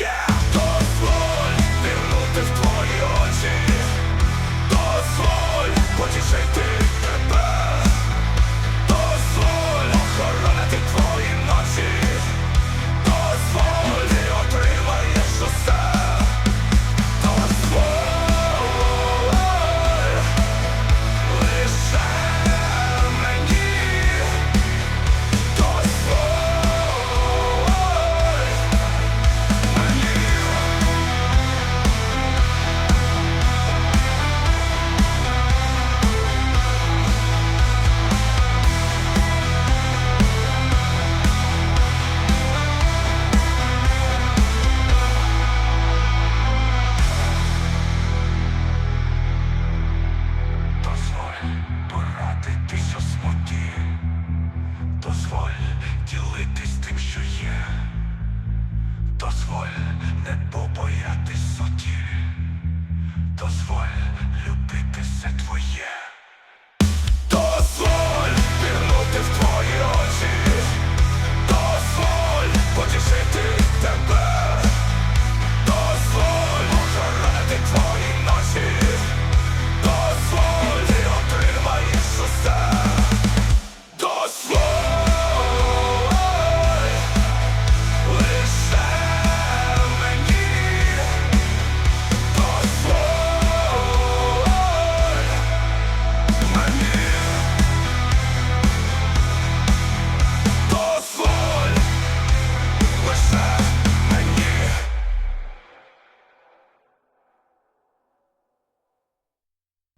yeah! Дозволь ділитись тим, що є, дозволь.